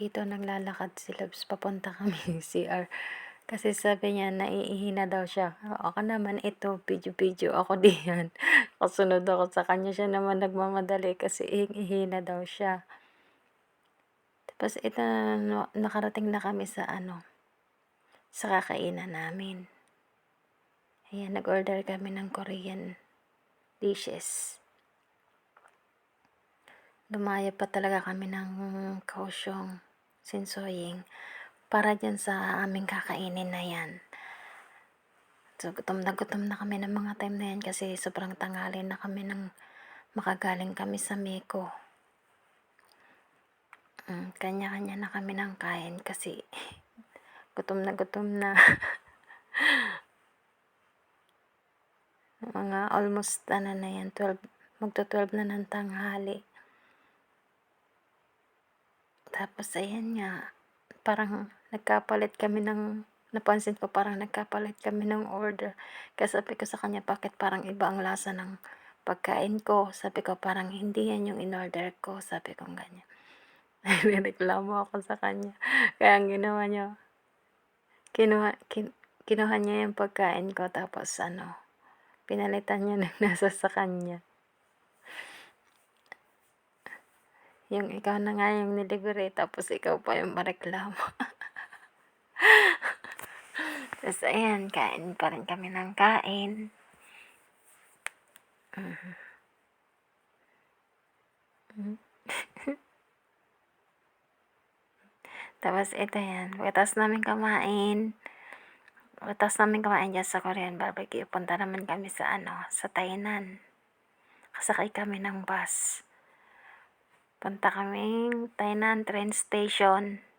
dito naglalakad si Loves papunta kami CR. Kasi sabi niya naiihi na daw siya. Ako naman ito, video-video ako diyan. Kasunod ako sa kanya siya naman nagmamadali kasi ihi na daw siya. Tapos ito nakarating na kami sa ano sa kakainan namin. Ayan, nag-order kami ng Korean dishes. Lumaya pa talaga kami ng kausyong sinsoying para dyan sa aming kakainin na yan. So, gutom na gutom na kami ng mga time na yan kasi sobrang tanghali na kami nang makagaling kami sa Meko. Mm, kanya-kanya na kami ng kain kasi gutom na gutom na. mga almost ano na yan, 12, magto 12 na ng tanghali. Tapos ayan nga, parang nagkapalit kami ng, napansin ko parang nagkapalit kami ng order. Kasi sabi ko sa kanya, bakit parang iba ang lasa ng pagkain ko? Sabi ko, parang hindi yan yung in-order ko. Sabi ko ganyan. Nireklamo ako sa kanya. Kaya ang ginawa niya, kinuha, kin, kinuha niya yung pagkain ko tapos ano, pinalitan niya ng nasa sa kanya. Yung ikaw na nga yung nilibre, tapos ikaw pa yung mareklamo. tapos ayan, kain pa rin kami ng kain. Mhm. Mhm. tapos ito yan, pagkatapos namin kumain, pagkatapos namin kumain dyan sa Korean barbecue, punta naman kami sa ano, sa Tainan. Kasakay kami ng bus. Punta kaming Tainan train station.